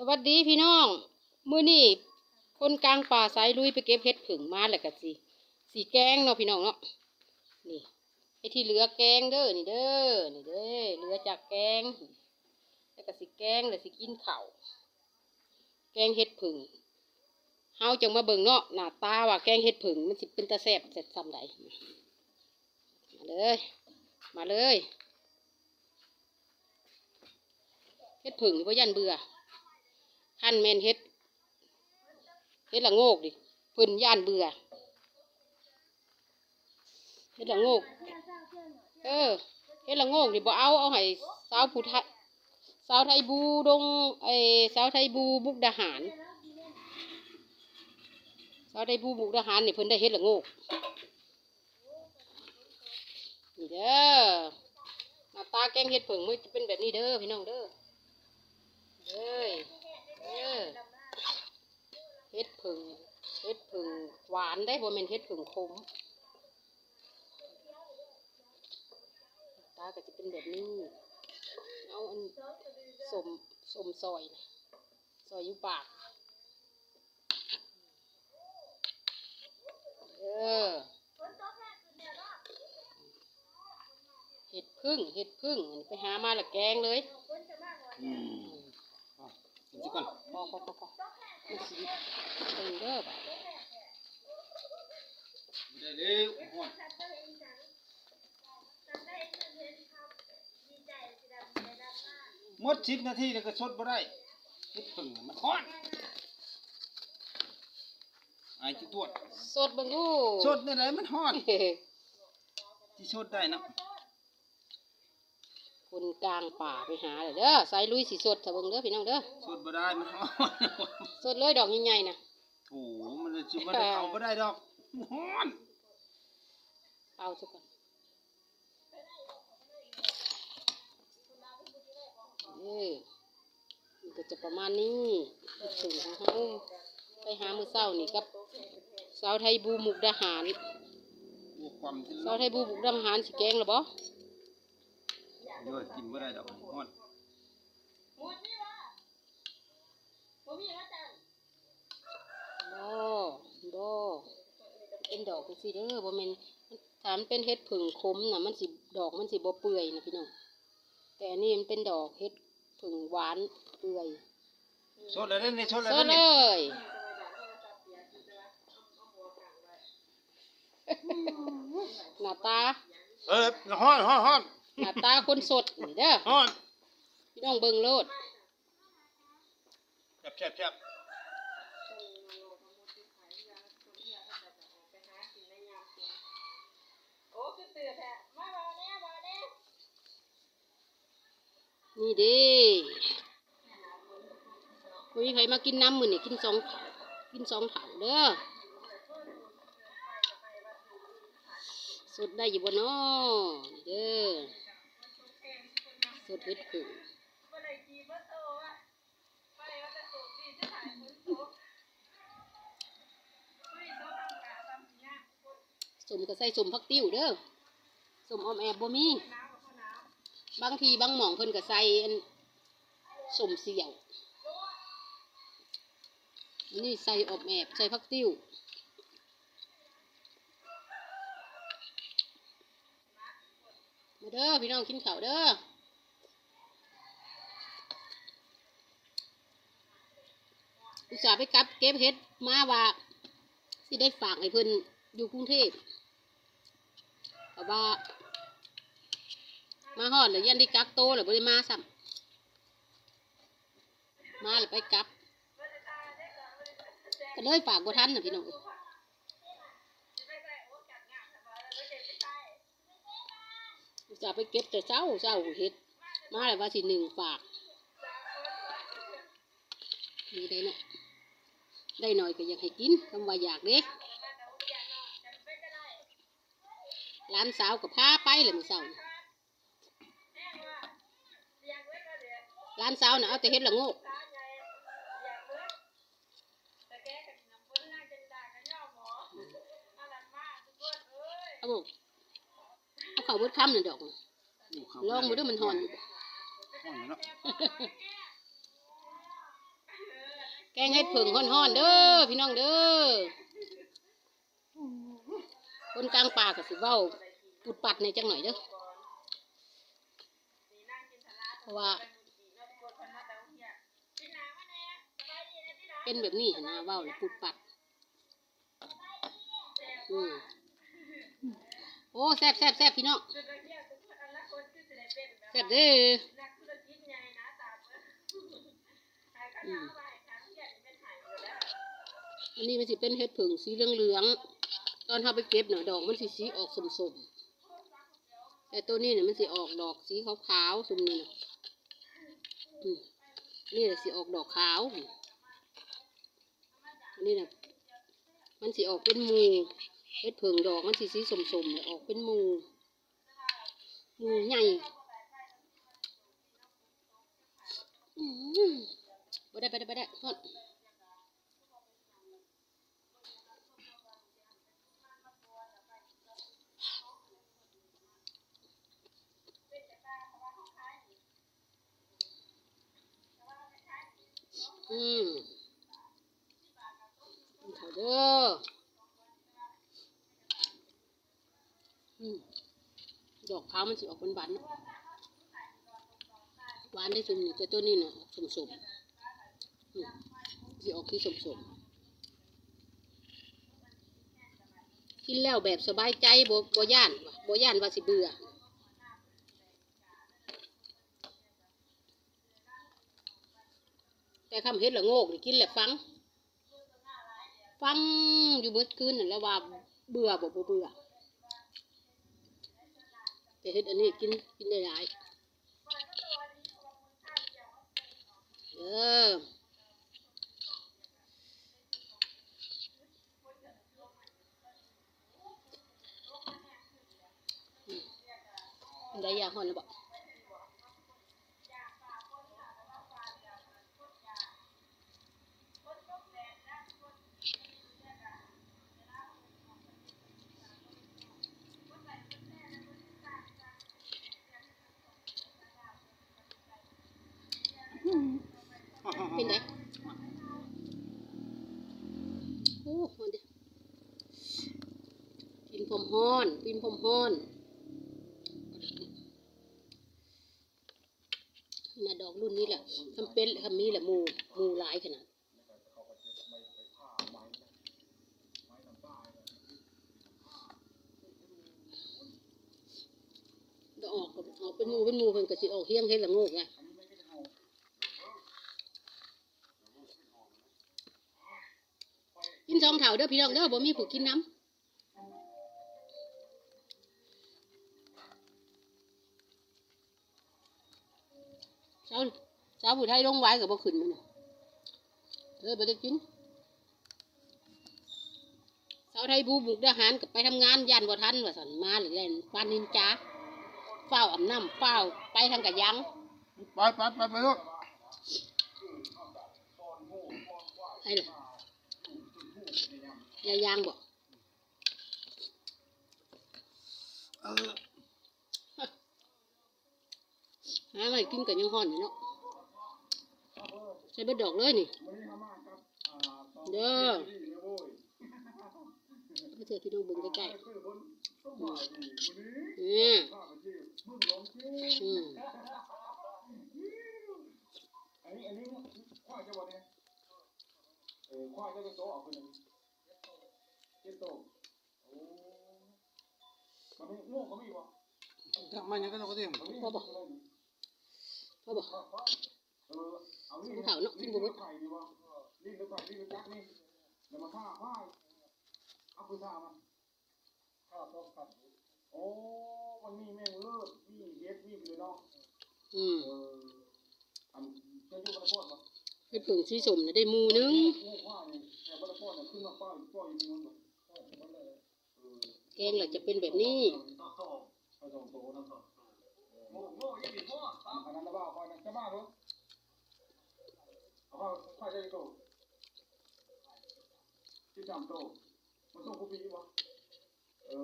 สวัสดีพี่น้อง มื้อนี้คนกลางป่าสายลุยไปเก็บเห็ดผึ่งมาแล้วก็สิสีแกงเนาะพี่น้องเนาะนี่ไอ้ที่เหลือแกงเด้อนี่เด้อนี่เด้อเหลือจากแกงแล้วก็สิแกงแล้วสิกินข้าวแกงเห็ดผึ่งเฮาจังมาเบิ่งเนาะหน้าตาว่าแกงเห็ดผึ่งมันสิเป็นตาแซ่บเสร็จซ้ำใดมาเลย มาเลยเฮ็ดผึ่งเพราะยันเบื่อ หั่นแมนเฮ็ดเฮ็ดละโงกดิเพิ่นย่านเบื่อเฮ็ดละโงก เออเฮ็ดละโงกดิบ่เอาเอาให้สาวผู้ไทยสาวไทยบูดงไอ้สาวไทยบูบุกดาหารสาวไทยบูบุกดาหารนี่เพิ่นได้เฮ็ดละโงกนี่เด้อหน้าตาแกงเฮ็ดผึ่งมันจะเป็นแบบนี้เด้อพี่น้องเด้อเอ้ย เออเฮ็ดผึ่งเฮ็ดผึ่งหวานได้บ่แม่นเฮ็ดผึ่งขมตาก็จะเป็นแบบนี้ เอาอันสมสมซอยซอยอยู่ปาก เออเห็ดพึ่งเห็ดพึ่งไปหามาและแกงเลย อืม กินสิก่อนพอพอพอพอมันสิตึงเด้อบ่ะไม่ได้เร็วฮ้อนหมดสิบนาทีแล้วก็ชดบ่ได้เฮ็ดผึ่งมันฮ้อนไอ้จิตรวจสดเบิ่งดูชดได้ไหนมันฮ้อนเฮ้ที่ชดได้นะ คนกลางป่าไปหาเลยเด้อใส่ลุยสีสดถ้าเบิ่งเด้อพี่น้องเด้อชดบ่ได้มันฮ้อนสดเลยดอกใหญ่ๆนะโอ้โหมันจะบ่ได้เข้าบ่ได้ดอกมันฮ้อนเอาซะก่อนเออมันก็จะประมาณนี้ถึงของเฮาไปหามื้อเช้านี่กับสาวไทยบูมุกดาหารมีความที่สาวไทยบูมุกดาหารสิแกงหรือบ่ เยอะกินบ่ได้ดอกฮ้อนบ่บ่เป็นดอกจังซี่เด้อบ่แม่นถ้ามันเป็นเห็ดผึ่งขมน่ะมันสิดอกมันสิบ่เปื่อยนะพี่น้องแต่อันนี้มันเป็นดอกเห็ดผึ่งหวานเปื่อยชดแล้วเด้นี่ชดแล้วสเด้ดเลนี่ยหน้าตา เออฮ้อนฮ้อนฮ้อน หน้าตาคนสดนี่เด้อฮ้อนพี่น้องเบิ่งโลดแซ่บแซ่บแซ่บนี่เด้บ่มีใครมากินน้ำมื้อนี่กินสองถังกินสองถังเด้อสดได้อยู่บ่น้อนี่เด้อ สดเฮ็ดผึ่งสมก็ใส่สมพักติ้วเด้อสมอมแอบบ่มี บางทีบางหม่องเพิ่นก็ใส่อันสมเสี่ยวนี่ใส่ออบแอบใส่พักติ้วมาเด้อพี่น้องกินข้าวเด้อ อุตส่าห์ไปกลับเก็บเห็ดมาว่าสิได้ฝากให้เพิ่นอยู่กรุงเทพแต่ว่า มาฮอดเลยยันที่กักโตเลยบริมาซ้ำมาเลยไปกลับ ก็เลยฝากบ่ทันนะพี่น้องเอ้ยจะไปเก็บแต่เช้าเช้าเห็ด มาเลยว่าสิหนึ่งฝากนี่ได้เนาะ ได้หน่อยก็อยากให้กินคำว่าอยากเด้ร้านสาวก็พาไปเลยมื้อเช้านี่ร้านเช้าน่ะเอาแต่เฮ็ดละโงกเอาบอกเอาเขาวเบิดคำน่ะดอกอยู่เข้าลองมาดูมันหอนอยู่บ่ ฮ้อนอยู่เนาะ กงเฮ็ดผึ่งฮ้อนๆเด้อพี่น้องเด้อคนกลางป่าก็สิเว้าปุดปัดในจังหน่อยเด้อเพราะว่า เป็นแบบนี้นะเว้าแล้วปุดปัดอืมโอ้แซ่บแซ่บแซ่บพี่น้องแซ่บเด้ออืม อันนี้มันสิเป็นเห็ดผึ่งสีเหลืองๆ ตอนเราไปเก็บเนาะดอกมันสิสีออกสมๆแต่ตัวนี้เนี่ยมันสิออกดอกสีขาวๆสมนี่นะอืมนี่แหละสิออกดอกขาวอันนี้นะมันสิออกเป็นมูเฮ็ดเผิงดอกมันสิสีสมๆเลยออกเป็นมูมูใหญ่อืมบ่ได้บ่ได้บ่ได้ทอด อืมเขาเด้ออืมดอกขาวมันสิออกหวานๆเนาะหวานได้สุมนี่แต่ตัวนี้น่ะสมๆอืมสิออกที่สมๆกินแล้วแบบสบายใจบ่บ่ย่านบ่ย่านว่าสิเบื่อ แต่คำเฮ็ดละโงกนี่กินแล้วฟัง ฟังอยู่เบิดคืนนั่นแหล้วว่าเบื่อบ่บ่เบื่อแต่เฮ็ดอันนี้กินกินได้หลายเออได้ยาหอนแล้วบ่เป็นไงโอ้มันดิกินผมฮ้ อนกินผมฮ้อนน่ะดอกรุ่นนี้แหละทำเป็นทำนี้แหละมูมูหลายขนาดออกออกเป็นมูเป็นมูเพิ่นก็สิออกเฮี้ยงเฮ็ดละโงกไงกินสองเถาเด้อพี่น้องเด้อบ่มีผู้กินน้ำ เช้าผู้ไทยลงไว้กับบ่ขึ้นมันน่ะเออบ่ได้กินเช้าไทยบูบุกทหารกับไปทำงานยันบ่ทันว่าสันมาหรือเล่นปานนินจาเฝ้าอาบน้ำเฝ้าไปทางกะยังไปไปไปไปลูกไอ้เลยยายางบอกเออหาไม่กินกันยังห่อนอยู่เนาะใส่เบดดอกเลยนี่ เด้อเพื่อเธอพี่น้องเบิ่งใกล้ๆอืมอืมอันนี้อันนี้ควายจะวันนี้เออควายจะเป็นโต๊ะเอาคนหนึ่งเจ็ดโต๊ะโอ้มันไม่ง่วงก็ไม่วะมันยังก็ต้องเตรียมพอบอกพอบอก เออเอานี่เถาเนาะกินบ่เบิดไข่ดีวะนี่เดี๋ยวไข่นี่เดี๋ยวจักนี่เดี๋ยวมาฆ่าควายเอาไปฆ่ามันฆ่าต้องกัดโอ้มันมีแมงเลิศมีเย็ดมีเลยเนาะอืมเอออันจะอยู่บนโพดปะเฮ็ดผึ่งสีสมน่ะได้หมูหนึงงูว่านี่แต่บนโพดเนี่ยขึ้นมาป้ายป้ายอยู่นี่มันแบ 快快这一个，就这样斗，我送虎皮吧。呃，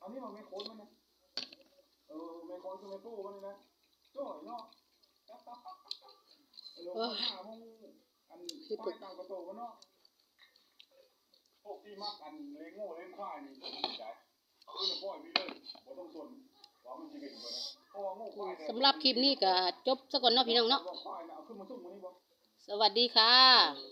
อันนี้มันไม่โค้ดมันนะเออไม่โค้ดคือไม่โป้มันนะจ่อยเนาะลงหาโงอันควายตามกระโตมเนาะพวกที่มาอันเลยโง่เลยควายนี่ใจขึ้พ่อยพี่เลยบ่ต้องสน สำหรับคลิปนี้ก็จบซะก่อนเนาะพี่น้องเนาะ สวัสดีค่ะ